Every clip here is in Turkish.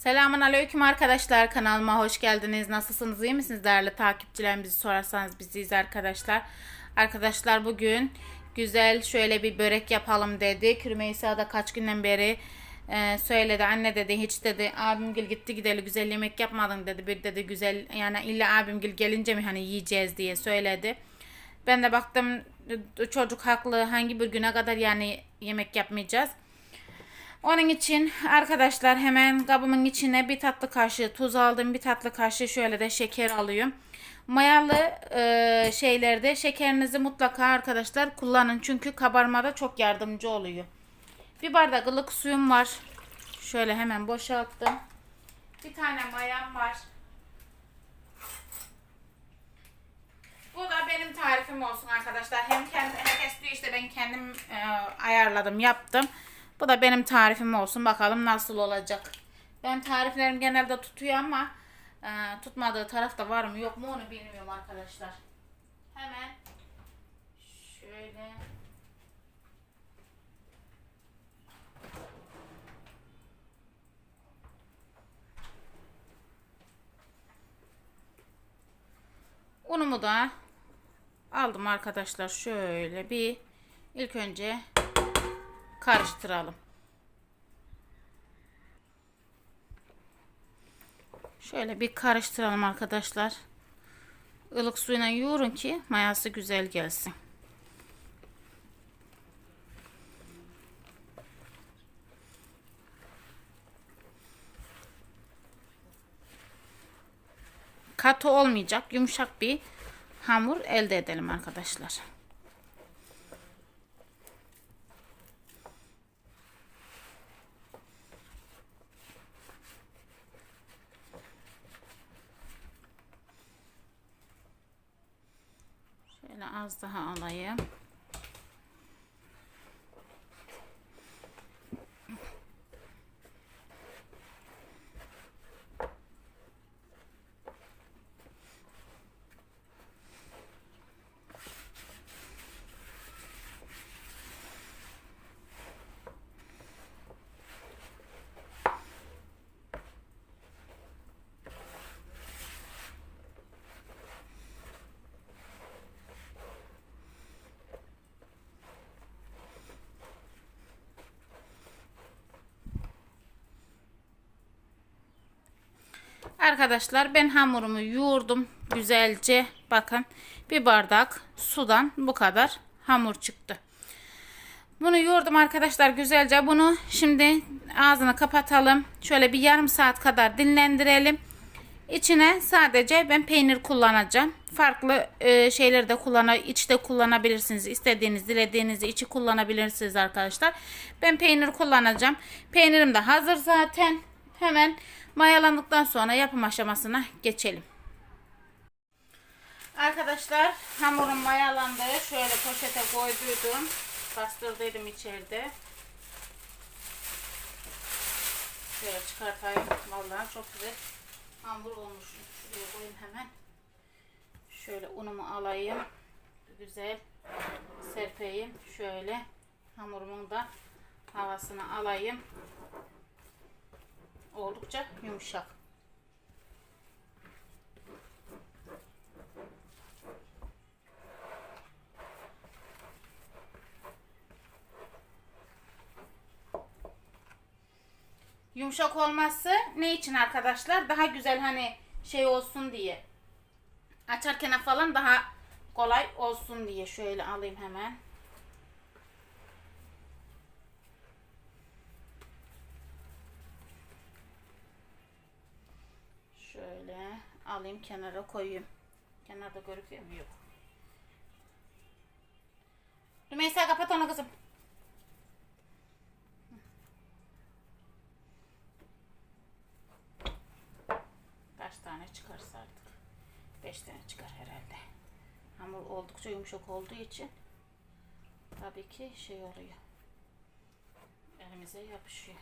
Selamun aleyküm arkadaşlar kanalıma hoş geldiniz. Nasılsınız iyi misiniz değerli takipçilerimizi sorarsanız biziz arkadaşlar. Arkadaşlar bugün güzel şöyle bir börek yapalım dedik. Rümeysa da kaç günden beri e, söyledi. Anne dedi hiç dedi abimgil gitti gideli güzel yemek yapmadın dedi. Bir dedi güzel yani illa abimgil gelince mi hani yiyeceğiz diye söyledi. Ben de baktım çocuk haklı hangi bir güne kadar yani yemek yapmayacağız. Onun için arkadaşlar hemen kabımın içine bir tatlı kaşığı tuz aldım. Bir tatlı kaşığı şöyle de şeker alıyorum. Mayalı e, şeylerde şekerinizi mutlaka arkadaşlar kullanın. Çünkü kabarmada çok yardımcı oluyor. Bir bardak ılık suyum var. Şöyle hemen boşalttım. Bir tane mayam var. Bu da benim tarifim olsun arkadaşlar. Hem kendi herkes diyor işte ben kendim e, ayarladım, yaptım. Bu da benim tarifim olsun. Bakalım nasıl olacak. Ben tariflerim genelde tutuyor ama e, tutmadığı tarafta var mı yok mu onu bilmiyorum arkadaşlar. Hemen şöyle Unumu da aldım arkadaşlar. Şöyle bir ilk önce karıştıralım. Şöyle bir karıştıralım arkadaşlar. Ilık suyuna yoğurun ki mayası güzel gelsin. Katı olmayacak yumuşak bir hamur elde edelim arkadaşlar. Şöyle az daha alayım. Arkadaşlar ben hamurumu yoğurdum güzelce. Bakın bir bardak sudan bu kadar hamur çıktı. Bunu yoğurdum arkadaşlar güzelce. Bunu şimdi ağzını kapatalım. Şöyle bir yarım saat kadar dinlendirelim. İçine sadece ben peynir kullanacağım. Farklı e, şeyleri de kullan, içte kullanabilirsiniz. İstediğiniz, dilediğinizi içi kullanabilirsiniz arkadaşlar. Ben peynir kullanacağım. Peynirim de hazır zaten. Hemen mayalandıktan sonra yapım aşamasına geçelim. Arkadaşlar hamurum mayalandı. Şöyle poşete koyduydum. Bastırdıydım içeride. Şöyle çıkartayım. Vallahi çok güzel hamur olmuş. Şuraya koyayım hemen. Şöyle unumu alayım. Güzel serpeyim. Şöyle hamurumun da havasını alayım. Oldukça yumuşak. Yumuşak olması ne için arkadaşlar? Daha güzel hani şey olsun diye. Açarken falan daha kolay olsun diye. Şöyle alayım hemen. Alayım kenara koyayım. Kenarda görüküyor mu? Yok. Rümeysa kapat onu kızım. Kaç tane çıkarsa artık. 5 tane çıkar herhalde. Hamur oldukça yumuşak olduğu için tabii ki şey oluyor. Elimize yapışıyor.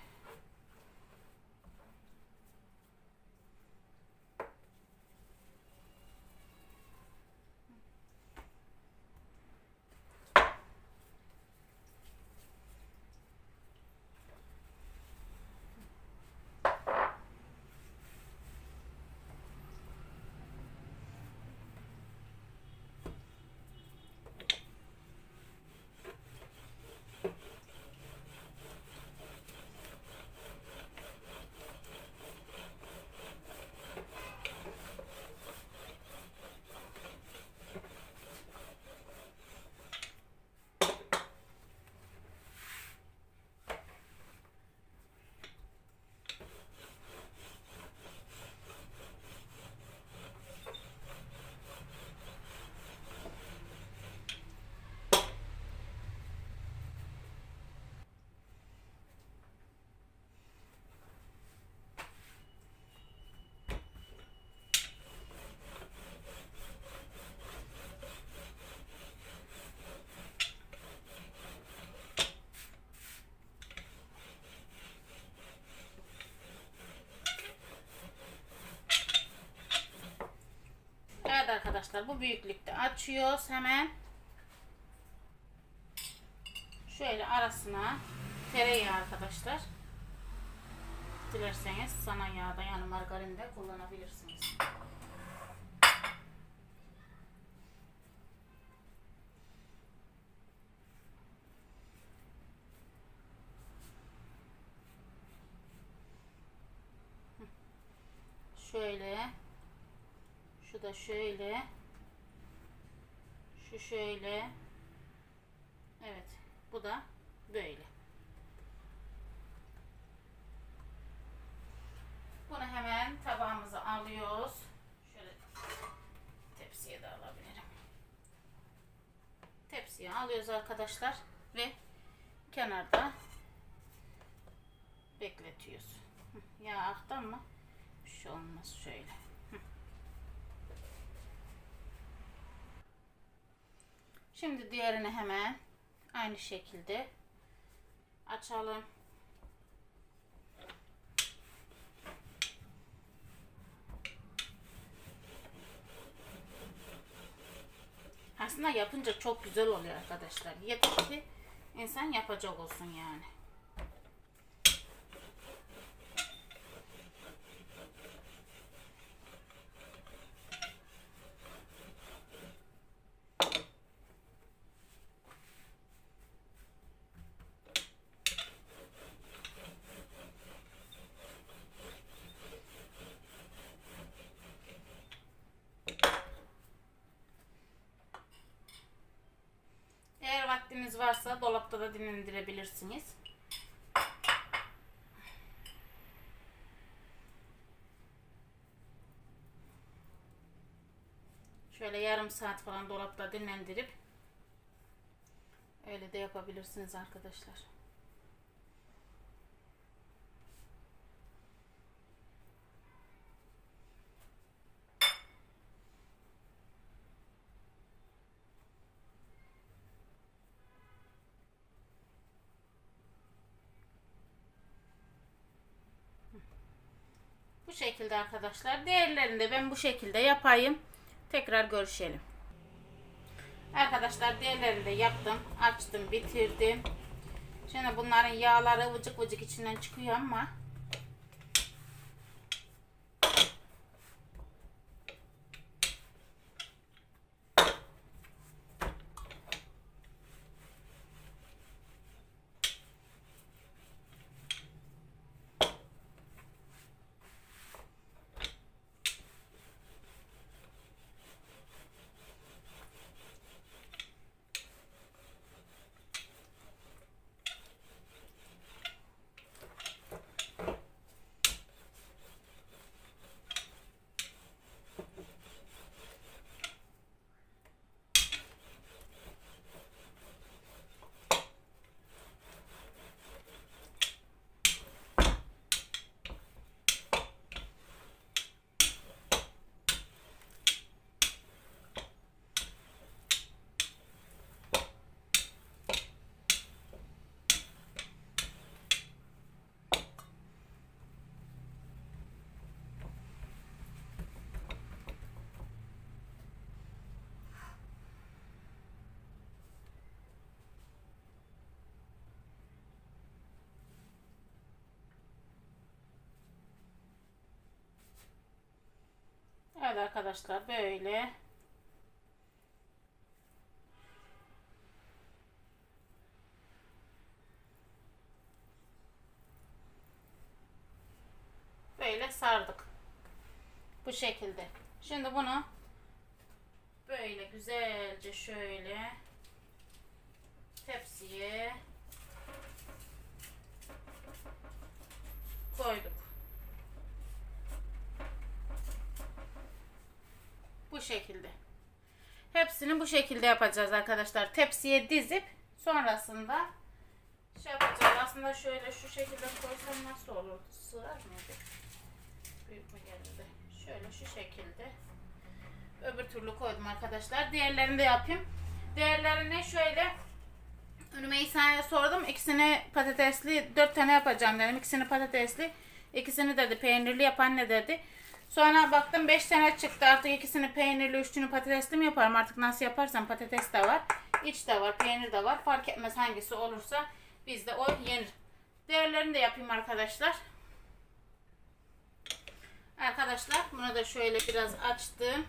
arkadaşlar bu büyüklükte açıyoruz hemen. Şöyle arasına tereyağı arkadaşlar. Dilerseniz sana yağda yani margarin de kullanabilirsiniz. Şöyle. Şu da şöyle. Şu şöyle. Evet. Bu da böyle. Bunu hemen tabağımıza alıyoruz. Şöyle tepsiye de alabilirim. Tepsiye alıyoruz arkadaşlar ve kenarda bekletiyoruz. Yağ aktan mı? Bir şey olmaz şöyle. Şimdi diğerini hemen aynı şekilde açalım. Aslında yapınca çok güzel oluyor arkadaşlar. Yeter ki insan yapacak olsun yani. Vaktiniz varsa dolapta da dinlendirebilirsiniz. Şöyle yarım saat falan dolapta dinlendirip öyle de yapabilirsiniz arkadaşlar. Şekilde arkadaşlar. Diğerlerini de ben bu şekilde yapayım. Tekrar görüşelim. Arkadaşlar diğerlerini de yaptım. Açtım, bitirdim. Şimdi bunların yağları vıcık vıcık içinden çıkıyor ama Evet arkadaşlar böyle böyle sardık. Bu şekilde. Şimdi bunu böyle güzelce şöyle tepsiye Bu şekilde. Hepsini bu şekilde yapacağız arkadaşlar. Tepsiye dizip sonrasında şey yapacağız. Aslında şöyle şu şekilde koysam nasıl olur? Sığar mıydı? Büyük mü geldi? Şöyle şu şekilde. Öbür türlü koydum arkadaşlar. Diğerlerini de yapayım. Diğerlerini şöyle Rümeysa'ya sordum. İkisini patatesli, dört tane yapacağım dedim. İkisini patatesli, ikisini dedi peynirli yap anne dedi. Sonra baktım 5 tane çıktı. Artık ikisini peynirli, üçünü patatesli mi yaparım? Artık nasıl yaparsam patates de var. iç de var, peynir de var. Fark etmez hangisi olursa bizde o yenir. Diğerlerini de yapayım arkadaşlar. Arkadaşlar bunu da şöyle biraz açtım.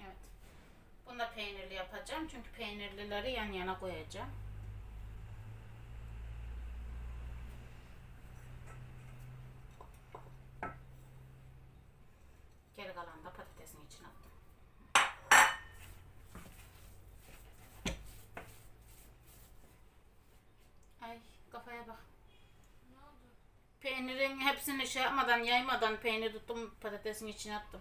Evet. Bunu da peynirli yapacağım. Çünkü peynirlileri yan yana koyacağım. Geri kalan da patatesin içine attım. Ay kafaya bak. Peynirin hepsini şey yapmadan yaymadan peynir tuttum patatesin içine attım.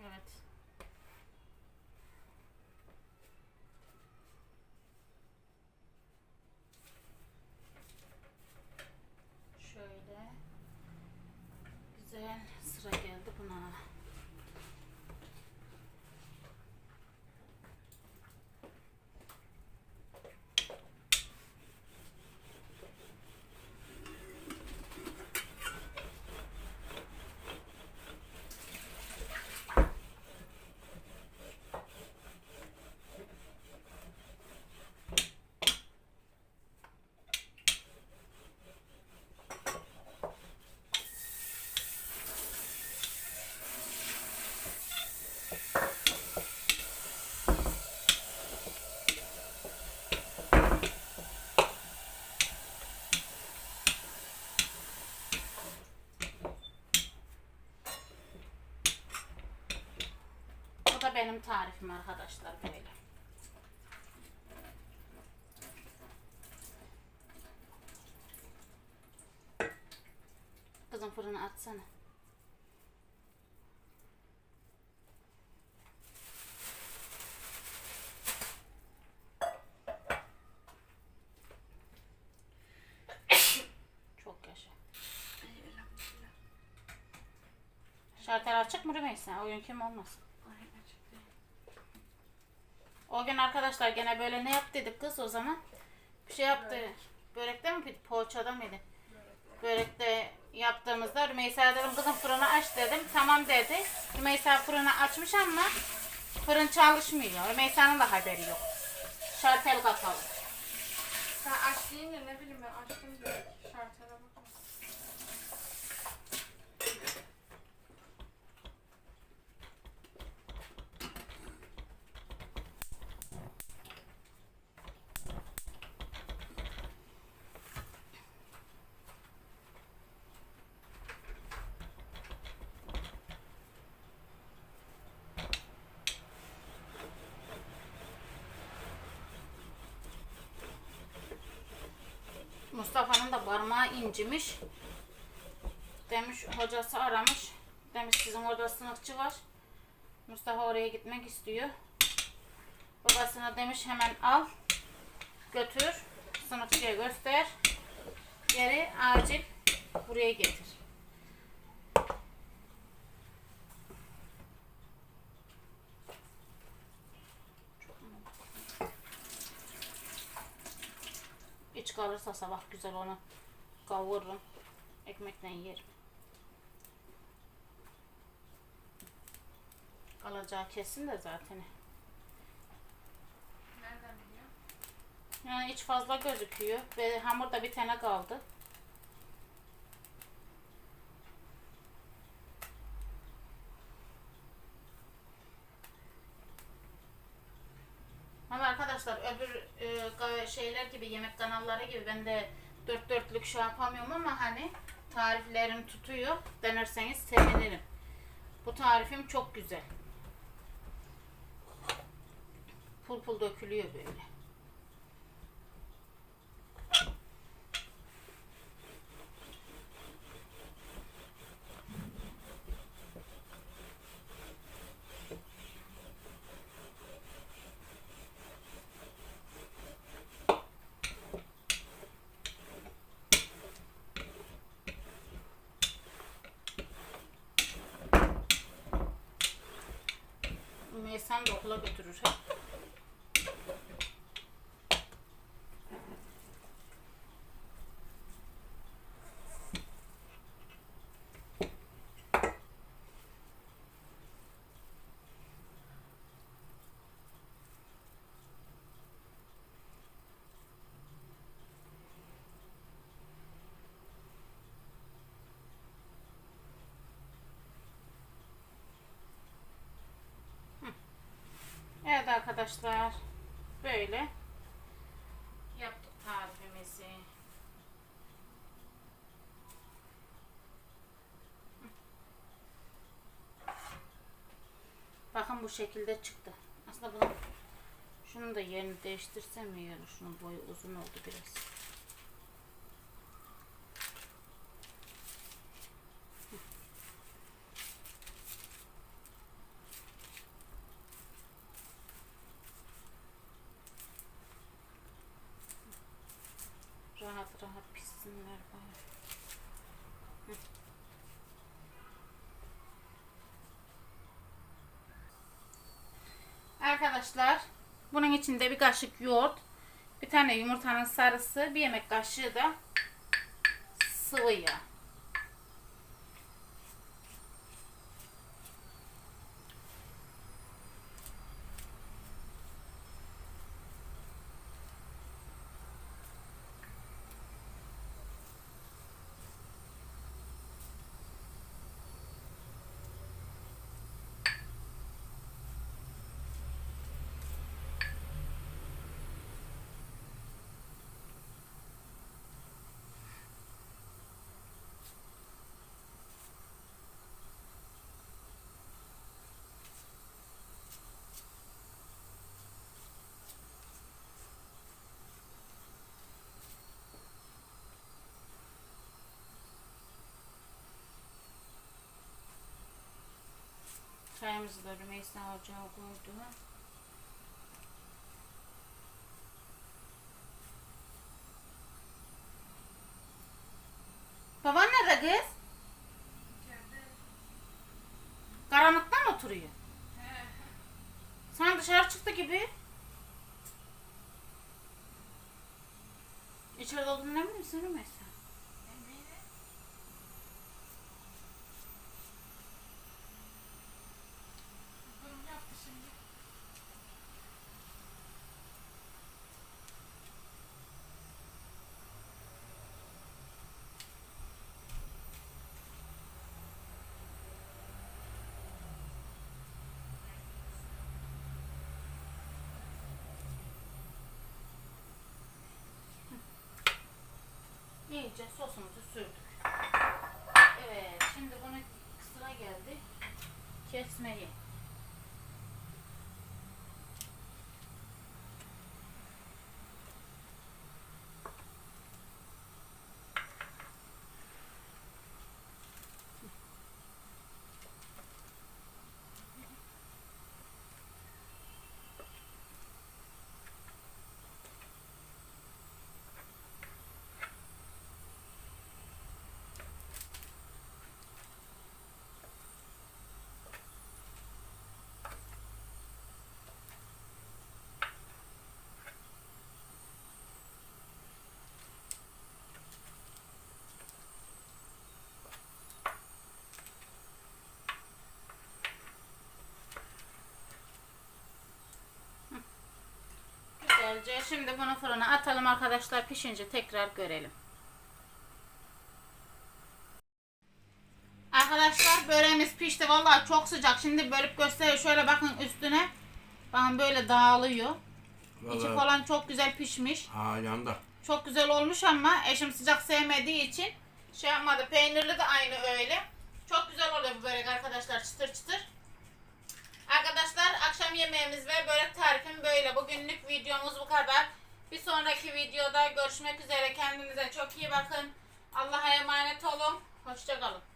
Evet. Şöyle. Sıra geldi buna. Bu da benim tarifim arkadaşlar böyle. Kızım fırını yaşa. Şartel açık mı Rümeysa? Oyun kim olmasın? O gün arkadaşlar gene böyle ne yap dedik kız o zaman. Bir şey yaptı. Börekte mi poğaçada mıydı? Börekte yaptığımızda Rümeysa dedim kızım fırını aç dedim. Tamam dedi. Rümeysa fırını açmış ama fırın çalışmıyor. Rümeysa'nın da haberi yok. Şartel kapalı. Sen aç deyince ne bileyim ben açtım direkt. Şartlara Mustafa'nın da parmağı incimiş. Demiş hocası aramış. Demiş sizin orada sınıfçı var. Mustafa oraya gitmek istiyor. Babasına demiş hemen al. Götür. Sınıfçıya göster. Geri acil buraya getir. İç kalırsa sabah güzel onu kavururum. Ekmekle yerim. Kalacağı kesin de zaten. Nereden biliyor? Yani iç fazla gözüküyor ve hamurda bir tane kaldı. Ama arkadaşlar öbür e, ga- şeyler gibi yemek kanalları gibi ben de dört dörtlük şey yapamıyorum ama hani tariflerim tutuyor. Denerseniz sevinirim. Bu tarifim çok güzel. Pul pul dökülüyor böyle. Arkadaşlar. Böyle yaptık tarifimizi. Bakın bu şekilde çıktı. Aslında bunu şunu da yerini değiştirsem mi yani şunun boyu uzun oldu biraz. İçinde bir kaşık yoğurt, bir tane yumurtanın sarısı, bir yemek kaşığı da sıvı yağ. Çayımızı da Rümeysa koydu. Baban nerede kız? Karanlıkta mı oturuyor? Sen dışarı çıktı gibi. İçeride olduğunu emin misin Rümeysa? Bunu yaptı şimdi. İyice sosumuzu sürdük. Evet, şimdi bunu sıra geldi. Kesmeyi. Güzelce. Şimdi bunu fırına atalım arkadaşlar. Pişince tekrar görelim. Arkadaşlar böreğimiz pişti. Vallahi çok sıcak. Şimdi bölüp gösteriyor. Şöyle bakın üstüne. Bakın böyle dağılıyor. İçi Vallahi falan çok güzel pişmiş. ha yanda. Çok güzel olmuş ama eşim sıcak sevmediği için şey yapmadı. Peynirli de aynı öyle. Çok güzel oluyor bu börek arkadaşlar. Çıtır çıtır. Arkadaşlar akşam yemeğimiz ve börek tarifim böyle. Bugünlük videomuz bu kadar. Bir sonraki videoda görüşmek üzere. Kendinize çok iyi bakın. Allah'a emanet olun. Hoşçakalın.